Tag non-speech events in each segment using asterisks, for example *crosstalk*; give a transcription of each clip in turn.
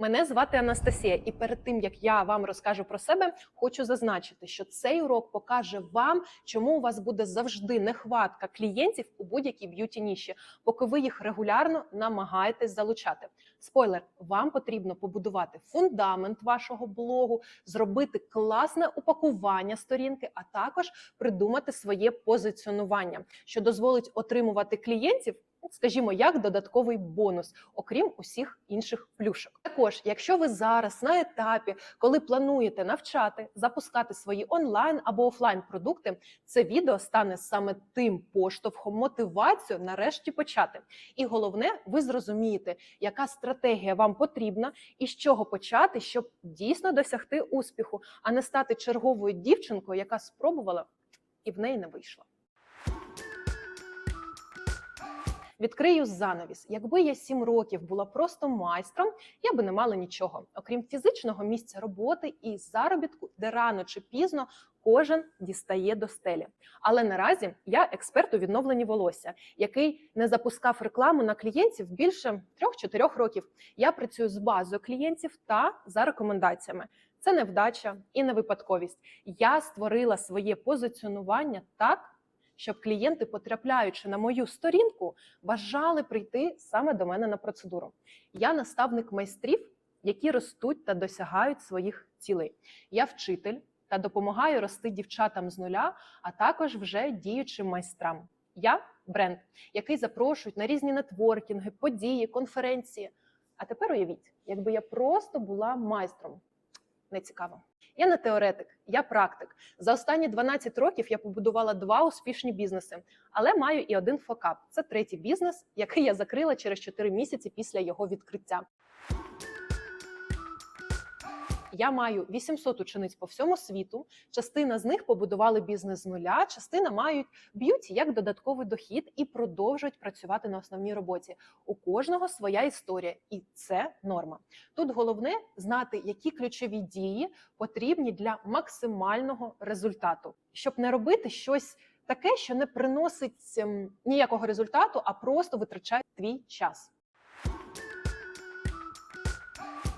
Мене звати Анастасія, і перед тим як я вам розкажу про себе, хочу зазначити, що цей урок покаже вам, чому у вас буде завжди нехватка клієнтів у будь-якій б'юті ніші, поки ви їх регулярно намагаєтесь залучати. Спойлер, вам потрібно побудувати фундамент вашого блогу, зробити класне упакування сторінки, а також придумати своє позиціонування, що дозволить отримувати клієнтів. Скажімо, як додатковий бонус, окрім усіх інших плюшок. Також, якщо ви зараз на етапі, коли плануєте навчати, запускати свої онлайн або офлайн продукти, це відео стане саме тим поштовхом, мотивацією нарешті почати. І головне, ви зрозумієте, яка стратегія вам потрібна і з чого почати, щоб дійсно досягти успіху, а не стати черговою дівчинкою, яка спробувала і в неї не вийшло. Відкрию занавіс. Якби я сім років була просто майстром, я би не мала нічого, окрім фізичного місця роботи і заробітку, де рано чи пізно кожен дістає до стелі. Але наразі я експерт у відновленні волосся, який не запускав рекламу на клієнтів більше 3-4 років. Я працюю з базою клієнтів та за рекомендаціями. Це не вдача і не випадковість. Я створила своє позиціонування так, щоб клієнти, потрапляючи на мою сторінку, бажали прийти саме до мене на процедуру. Я наставник майстрів, які ростуть та досягають своїх цілей. Я вчитель та допомагаю рости дівчатам з нуля, а також вже діючим майстрам. Я бренд, який запрошують на різні нетворкінги, події, конференції. А тепер уявіть, якби я просто була майстром. Не цікаво. Я не теоретик, я практик. За останні 12 років я побудувала два успішні бізнеси, але маю і один фокап. Це третій бізнес, який я закрила через 4 місяці після його відкриття. Я маю 800 учениць по всьому світу. Частина з них побудували бізнес з нуля, частина мають б'юті як додатковий дохід і продовжують працювати на основній роботі. У кожного своя історія, і це норма. Тут головне знати, які ключові дії потрібні для максимального результату, щоб не робити щось таке, що не приносить ем, ніякого результату, а просто витрачає твій час.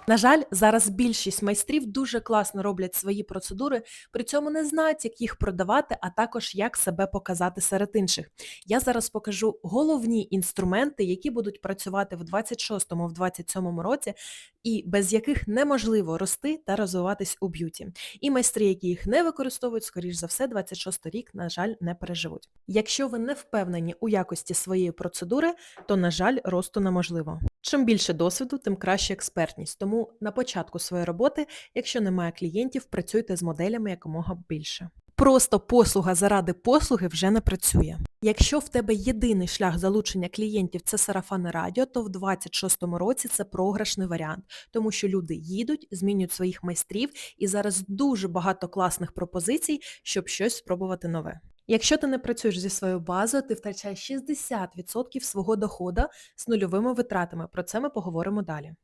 На жаль, зараз більшість майстрів дуже класно роблять свої процедури, при цьому не знають, як їх продавати, а також як себе показати серед інших. Я зараз покажу головні інструменти, які будуть працювати в 26-27 році, і без яких неможливо рости та розвиватись у б'юті. І майстри, які їх не використовують, скоріш за все, 26 рік, на жаль, не переживуть. Якщо ви не впевнені у якості своєї процедури, то, на жаль, росту неможливо. Чим більше досвіду, тим краще експертність. Тому на початку своєї роботи, якщо немає клієнтів, працюйте з моделями якомога більше. Просто послуга заради послуги вже не працює. Якщо в тебе єдиний шлях залучення клієнтів це сарафанне радіо, то в 26-му році це програшний варіант, тому що люди їдуть, змінюють своїх майстрів і зараз дуже багато класних пропозицій, щоб щось спробувати нове. Якщо ти не працюєш зі своєю базою, ти втрачаєш 60% свого доходу з нульовими витратами. Про це ми поговоримо далі.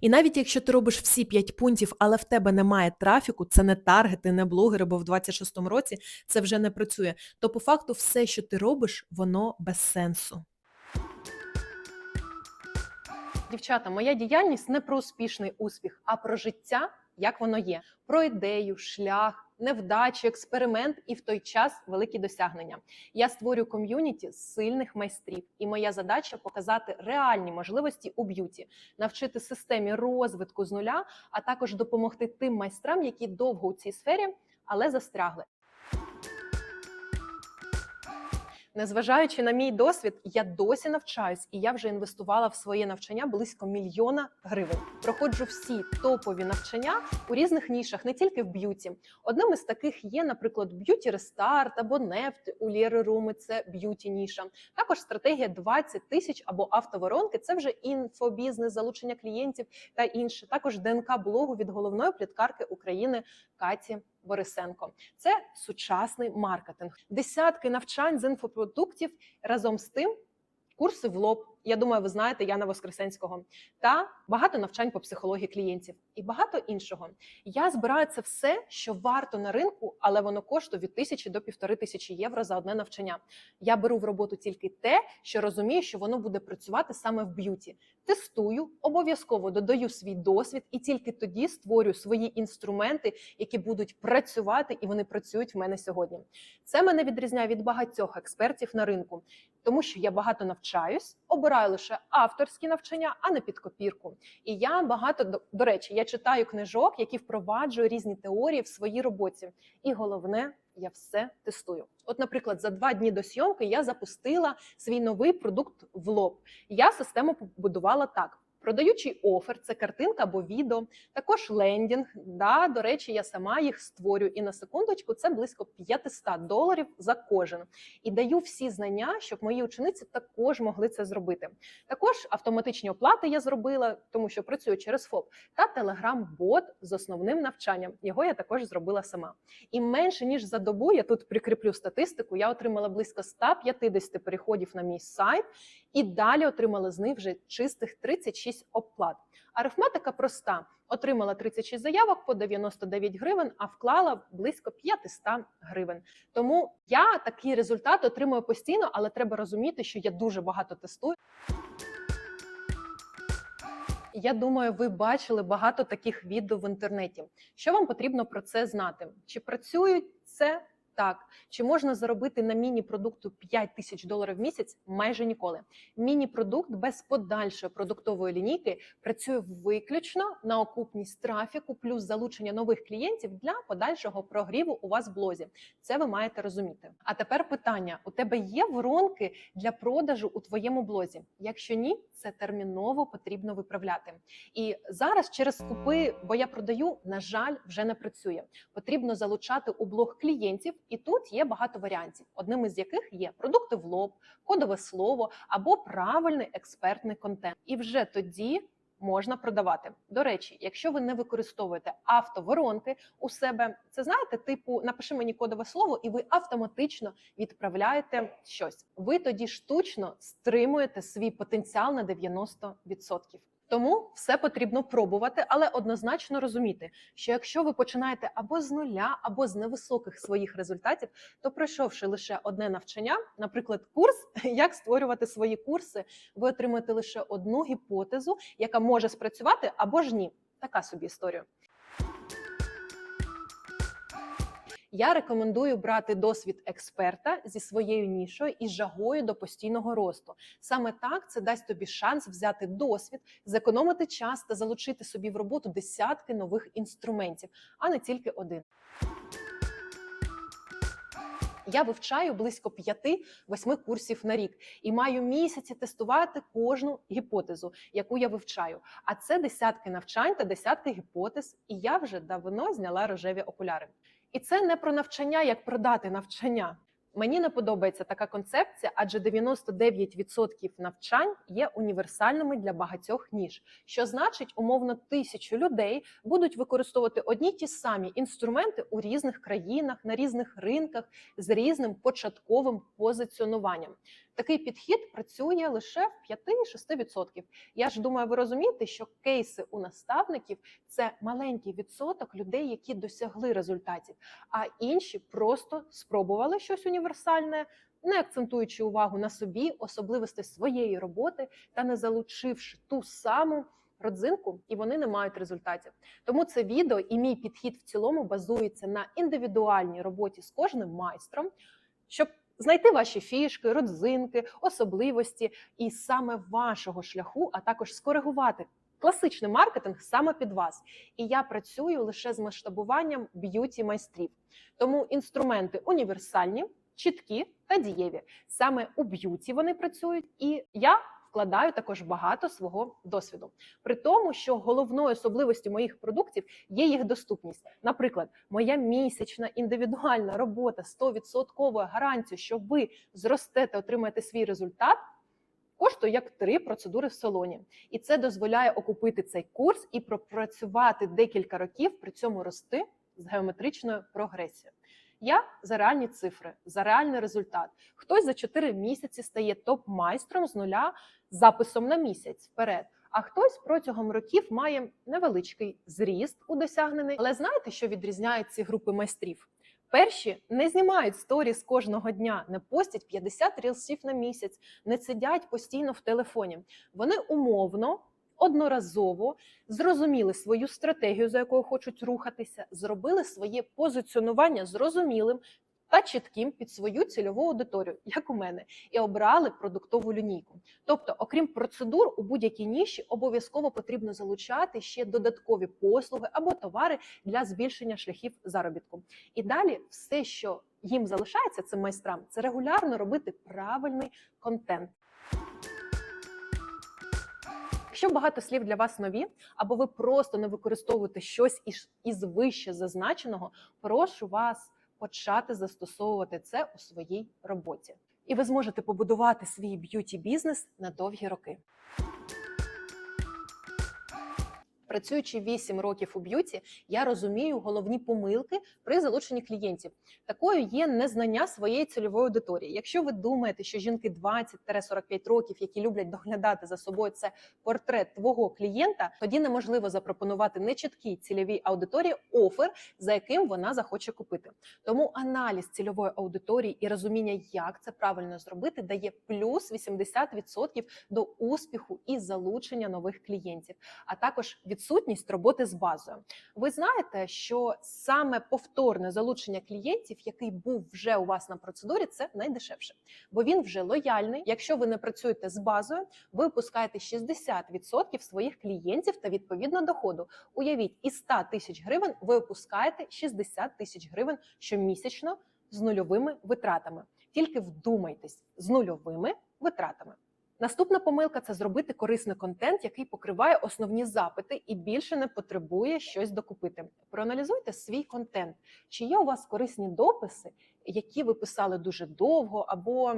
І навіть якщо ти робиш всі 5 пунктів, але в тебе немає трафіку, це не таргети, не блогери, бо в 26-му році це вже не працює, то по факту все, що ти робиш, воно без сенсу. Дівчата, моя діяльність не про успішний успіх, а про життя, як воно є, про ідею, шлях, невдачі, експеримент і в той час великі досягнення. Я створю ком'юніті сильних майстрів, і моя задача показати реальні можливості у б'юті, навчити системі розвитку з нуля, а також допомогти тим майстрам, які довго у цій сфері, але застрягли. Незважаючи на мій досвід, я досі навчаюсь, і я вже інвестувала в своє навчання близько мільйона гривень. Проходжу всі топові навчання у різних нішах, не тільки в б'юті. Одним із таких є, наприклад, б'юті рестарт або нефт у Лєри Руми. Це б'юті ніша. Також стратегія 20 тисяч або автоворонки. Це вже інфобізнес, залучення клієнтів та інше. Також ДНК блогу від головної пліткарки України Каті Борисенко. Це сучасний маркетинг, десятки навчань з інфопродуктів разом з тим. Курси в лоб, я думаю, ви знаєте Яна Воскресенського, та багато навчань по психології клієнтів і багато іншого. Я збираю це все, що варто на ринку але воно коштує від тисячі до півтори тисячі євро за одне навчання. Я беру в роботу тільки те, що розумію, що воно буде працювати саме в б'юті. Тестую, обов'язково додаю свій досвід і тільки тоді створюю свої інструменти, які будуть працювати, і вони працюють в мене сьогодні. Це мене відрізняє від багатьох експертів на ринку, тому що я багато навчаюсь, обираю лише авторські навчання, а не під копірку. І я багато до речі, я читаю книжок, які впроваджую різні теорії в своїй роботі. І головне, я все тестую. От, наприклад, за два дні до сйомки я запустила свій новий продукт в лоб. Я систему побудувала так. Продаючий офер, це картинка або відео, також лендінг. Да, до речі, я сама їх створюю. І на секундочку це близько 500 доларів за кожен. І даю всі знання, щоб мої учениці також могли це зробити. Також автоматичні оплати я зробила, тому що працюю через ФОП, та телеграм-бот з основним навчанням. Його я також зробила сама. І менше ніж за добу я тут прикріплю статистику. Я отримала близько 150 переходів на мій сайт, і далі отримала з них вже чистих 36 оплат. Арифметика проста: отримала 36 заявок по 99 гривень, а вклала близько 500 гривень. Тому я такий результат отримую постійно, але треба розуміти, що я дуже багато тестую. Я думаю, ви бачили багато таких відео в інтернеті. Що вам потрібно про це знати? Чи працюють це? Так, чи можна заробити на міні-продукту 5 тисяч доларів в місяць? Майже ніколи. Міні-продукт без подальшої продуктової лінійки працює виключно на окупність трафіку, плюс залучення нових клієнтів для подальшого прогріву у вас в блозі. Це ви маєте розуміти. А тепер питання: у тебе є воронки для продажу у твоєму блозі? Якщо ні, це терміново потрібно виправляти. І зараз через скупи, бо я продаю, на жаль, вже не працює. Потрібно залучати у блог клієнтів, і тут є багато варіантів, одним із яких є продукти в лоб, кодове слово або правильний експертний контент. І вже тоді. Можна продавати. До речі, якщо ви не використовуєте автоворонки у себе, це знаєте, типу напиши мені кодове слово, і ви автоматично відправляєте щось. Ви тоді штучно стримуєте свій потенціал на 90%. Тому все потрібно пробувати, але однозначно розуміти, що якщо ви починаєте або з нуля, або з невисоких своїх результатів, то пройшовши лише одне навчання, наприклад, курс, *laughs* як створювати свої курси, ви отримаєте лише одну гіпотезу, яка може спрацювати або ж ні. Така собі історія. Я рекомендую брати досвід експерта зі своєю нішою і жагою до постійного росту. Саме так це дасть тобі шанс взяти досвід, зекономити час та залучити собі в роботу десятки нових інструментів, а не тільки один. Я вивчаю близько 5-8 курсів на рік і маю місяці тестувати кожну гіпотезу, яку я вивчаю. А це десятки навчань та десятки гіпотез, і я вже давно зняла рожеві окуляри. І це не про навчання, як продати навчання. Мені не подобається така концепція, адже 99% навчань є універсальними для багатьох ніж, що значить, умовно, тисячу людей будуть використовувати одні ті самі інструменти у різних країнах, на різних ринках з різним початковим позиціонуванням. Такий підхід працює лише в 5-6%. Я ж думаю, ви розумієте, що кейси у наставників це маленький відсоток людей, які досягли результатів, а інші просто спробували щось універсальне, не акцентуючи увагу на собі, особливості своєї роботи та не залучивши ту саму. Родзинку, і вони не мають результатів. Тому це відео і мій підхід в цілому базується на індивідуальній роботі з кожним майстром, щоб знайти ваші фішки, родзинки, особливості і саме вашого шляху, а також скоригувати класичний маркетинг саме під вас. І я працюю лише з масштабуванням б'юті майстрів. Тому інструменти універсальні, чіткі та дієві. Саме у б'юті вони працюють, і я вкладаю також багато свого досвіду. При тому, що головною особливістю моїх продуктів є їх доступність. Наприклад, моя місячна індивідуальна робота 100% гарантією, що ви зростете, отримаєте свій результат. Коштує як три процедури в салоні, і це дозволяє окупити цей курс і пропрацювати декілька років, при цьому рости з геометричною прогресією. Я за реальні цифри, за реальний результат. Хтось за 4 місяці стає топ-майстром з нуля записом на місяць вперед. А хтось протягом років має невеличкий зріст у досягнений. Але знаєте, що відрізняє ці групи майстрів? Перші не знімають сторіс кожного дня, не постять 50 рілсів на місяць, не сидять постійно в телефоні. Вони умовно, одноразово зрозуміли свою стратегію, за якою хочуть рухатися, зробили своє позиціонування зрозумілим та чітким під свою цільову аудиторію, як у мене, і обрали продуктову лінійку. Тобто, окрім процедур, у будь-якій ніші обов'язково потрібно залучати ще додаткові послуги або товари для збільшення шляхів заробітку. І далі все, що їм залишається, цим майстрам, це регулярно робити правильний контент. Якщо багато слів для вас нові, або ви просто не використовуєте щось із- вище зазначеного, прошу вас почати застосовувати це у своїй роботі. І ви зможете побудувати свій б'юті бізнес на довгі роки. Працюючи 8 років у б'юті, я розумію головні помилки при залученні клієнтів. Такою є незнання своєї цільової аудиторії. Якщо ви думаєте, що жінки 20-45 років, які люблять доглядати за собою, це портрет твого клієнта, тоді неможливо запропонувати нечіткій цільовій аудиторії офер, за яким вона захоче купити. Тому аналіз цільової аудиторії і розуміння, як це правильно зробити, дає плюс 80% до успіху і залучення нових клієнтів, а також відсутність роботи з базою. Ви знаєте, що саме повторне залучення клієнтів, який був вже у вас на процедурі, це найдешевше, бо він вже лояльний. Якщо ви не працюєте з базою, ви опускаєте 60% своїх клієнтів та відповідно доходу. Уявіть, із 100 тисяч гривень ви опускаєте 60 тисяч гривень щомісячно з нульовими витратами. Тільки вдумайтесь з нульовими витратами. Наступна помилка це зробити корисний контент, який покриває основні запити і більше не потребує щось докупити. Проаналізуйте свій контент. Чи є у вас корисні дописи, які ви писали дуже довго, або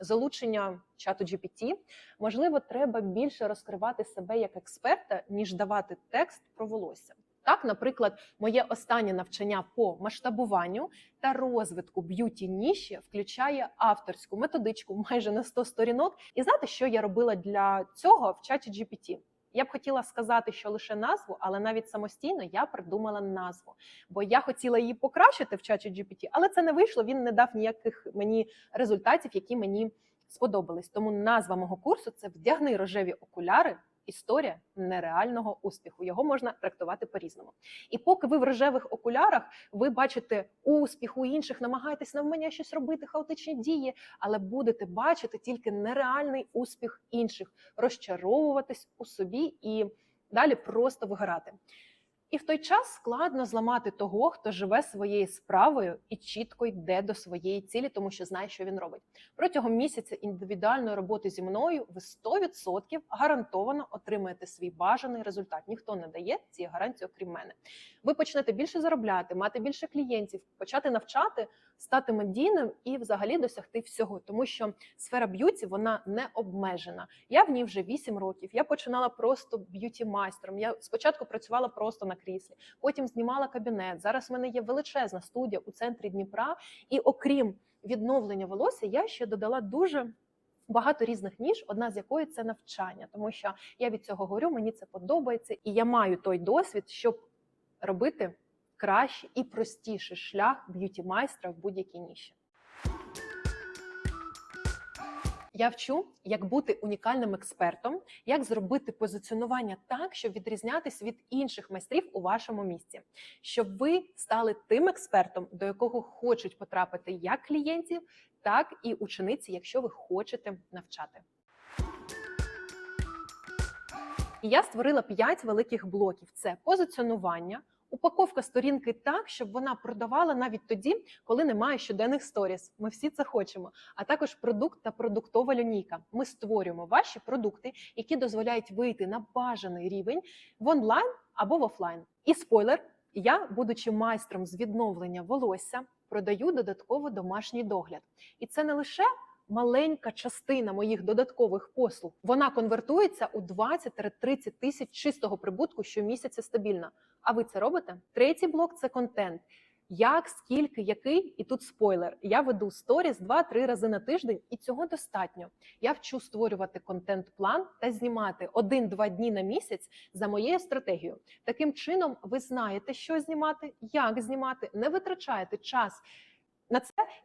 залучення чату GPT? Можливо, треба більше розкривати себе як експерта, ніж давати текст про волосся. Так, наприклад, моє останнє навчання по масштабуванню та розвитку б'юті ніші включає авторську методичку майже на 100 сторінок. І знаєте, що я робила для цього в чаті GPT? Я б хотіла сказати, що лише назву, але навіть самостійно я придумала назву, бо я хотіла її покращити в чаті GPT, але це не вийшло. Він не дав ніяких мені результатів, які мені сподобались. Тому назва мого курсу це вдягни рожеві окуляри. Історія нереального успіху. Його можна трактувати по-різному. І поки ви в рожевих окулярах ви бачите успіх у інших, намагаєтесь навмання щось робити, хаотичні дії, але будете бачити тільки нереальний успіх інших, розчаровуватись у собі і далі просто вигорати. І в той час складно зламати того, хто живе своєю справою і чітко йде до своєї цілі, тому що знає, що він робить. Протягом місяця індивідуальної роботи зі мною ви 100% гарантовано отримаєте свій бажаний результат. Ніхто не дає ці гарантії, окрім мене. Ви почнете більше заробляти, мати більше клієнтів, почати навчати, стати медійним і взагалі досягти всього, тому що сфера б'юті вона не обмежена. Я в ній вже 8 років. Я починала просто б'юті майстром. Я спочатку працювала просто на кріслі, потім знімала кабінет. Зараз в мене є величезна студія у центрі Дніпра, і окрім відновлення волосся, я ще додала дуже. Багато різних ніж, одна з якої це навчання, тому що я від цього говорю, мені це подобається, і я маю той досвід, щоб робити кращий і простіший шлях б'юті майстра в будь-якій ніші. Я вчу, як бути унікальним експертом, як зробити позиціонування так, щоб відрізнятись від інших майстрів у вашому місці, щоб ви стали тим експертом, до якого хочуть потрапити як клієнтів, так і учениці, якщо ви хочете навчати. І я створила 5 великих блоків: це позиціонування, упаковка сторінки так, щоб вона продавала навіть тоді, коли немає щоденних сторіс. Ми всі це хочемо. А також продукт та продуктова лінійка. Ми створюємо ваші продукти, які дозволяють вийти на бажаний рівень в онлайн або в офлайн. І спойлер. Я, будучи майстром з відновлення волосся, продаю додатково домашній догляд, і це не лише маленька частина моїх додаткових послуг. Вона конвертується у 20-30 тисяч чистого прибутку щомісяця стабільно. А ви це робите? Третій блок це контент. Як, скільки, який, і тут спойлер. Я веду сторіс 2-3 рази на тиждень, і цього достатньо. Я вчу створювати контент-план та знімати 1-2 дні на місяць за моєю стратегією. Таким чином, ви знаєте, що знімати, як знімати, не витрачаєте час.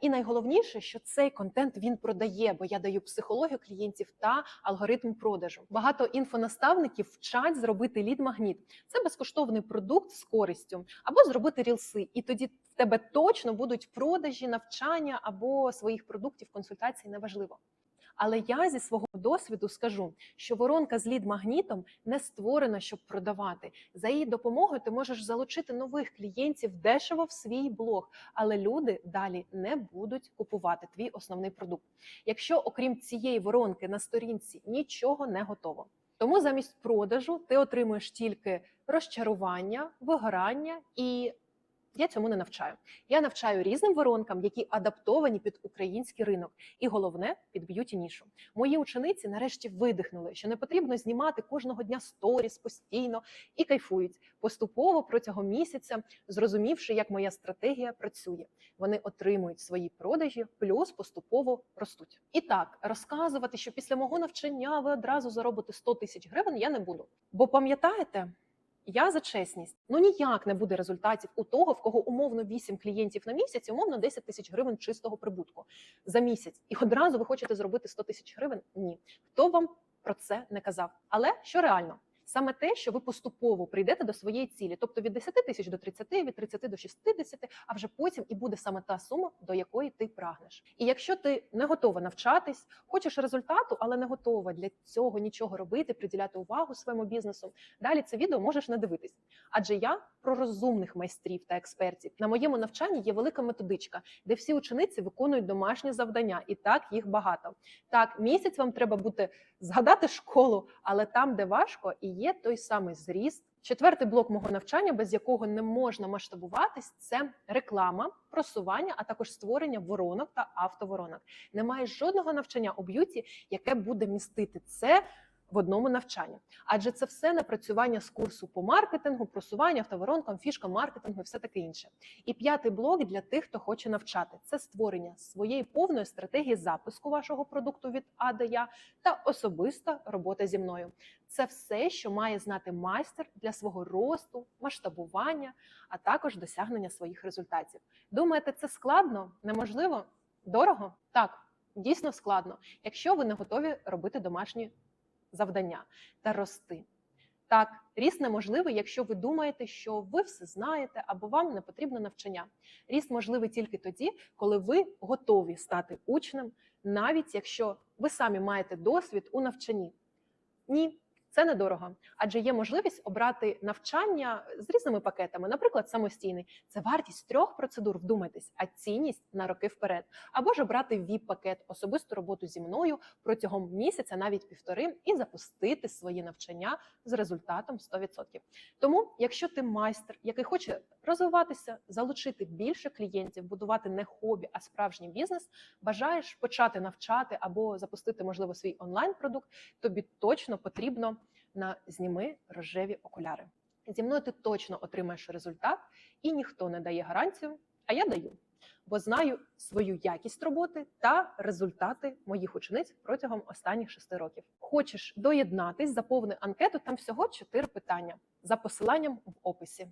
І найголовніше, що цей контент він продає, бо я даю психологію клієнтів та алгоритм продажу. Багато інфонаставників вчать зробити лід-магніт. Це безкоштовний продукт з користю, або зробити рілси, і тоді в тебе точно будуть продажі, навчання або своїх продуктів, консультацій, неважливо. Але я зі свого досвіду скажу, що воронка з лід-магнітом не створена, щоб продавати. За її допомогою ти можеш залучити нових клієнтів дешево в свій блог, але люди далі не будуть купувати твій основний продукт. Якщо окрім цієї воронки на сторінці нічого не готово. Тому замість продажу ти отримуєш тільки розчарування, вигорання і. Я цьому не навчаю. Я навчаю різним воронкам, які адаптовані під український ринок, і головне під б'юті нішу. Мої учениці нарешті видихнули, що не потрібно знімати кожного дня сторіс постійно і кайфують поступово протягом місяця, зрозумівши, як моя стратегія працює. Вони отримують свої продажі, плюс поступово ростуть. І так розказувати, що після мого навчання ви одразу заробите 100 тисяч гривень, я не буду. Бо пам'ятаєте, я за чесність. Ну ніяк не буде результатів у того, в кого умовно 8 клієнтів на місяць, умовно 10 тисяч гривень чистого прибутку за місяць. І одразу ви хочете зробити 100 тисяч гривень? Ні. Хто вам про це не казав? Але що реально? Саме те, що ви поступово прийдете до своєї цілі, тобто від 10 тисяч до 30, від 30 до 60, а вже потім і буде саме та сума, до якої ти прагнеш. І якщо ти не готова навчатись, хочеш результату, але не готова для цього нічого робити, приділяти увагу своєму бізнесу, далі це відео можеш не дивитись. Адже я про розумних майстрів та експертів. На моєму навчанні є велика методичка, де всі учениці виконують домашні завдання, і так їх багато. Так, місяць вам треба бути згадати школу, але там, де важко, і є той самий зріст. Четвертий блок мого навчання, без якого не можна масштабуватись, це реклама, просування, а також створення воронок та автоворонок. Немає жодного навчання у б'юті, яке буде містити це в одному навчанні. Адже це все напрацювання з курсу по маркетингу, просування, автоворонкам, фішкам маркетингу і все таке інше. І п'ятий блок для тих, хто хоче навчати, це створення своєї повної стратегії запуску вашого продукту від А до Я та особиста робота зі мною. Це все, що має знати майстер для свого росту, масштабування, а також досягнення своїх результатів. Думаєте, це складно? Неможливо? Дорого? Так, дійсно складно, якщо ви не готові робити домашні завдання та рости. Так, ріст неможливий, якщо ви думаєте, що ви все знаєте або вам не потрібно навчання. Ріст можливий тільки тоді, коли ви готові стати учнем, навіть якщо ви самі маєте досвід у навчанні. Ні, це недорого, адже є можливість обрати навчання з різними пакетами, наприклад, самостійний. Це вартість трьох процедур, вдумайтесь, а цінність на роки вперед. Або ж обрати ВІП-пакет, особисту роботу зі мною протягом місяця, навіть півтори, і запустити свої навчання з результатом 100%. Тому, якщо ти майстер, який хоче розвиватися, залучити більше клієнтів, будувати не хобі, а справжній бізнес, бажаєш почати навчати або запустити, можливо, свій онлайн-продукт, тобі точно потрібно на зніми рожеві окуляри. Зі мною ти точно отримаєш результат, і ніхто не дає гарантію, а я даю. Бо знаю свою якість роботи та результати моїх учениць протягом останніх шести років. Хочеш доєднатись, заповни анкету. Там всього чотири питання за посиланням в описі.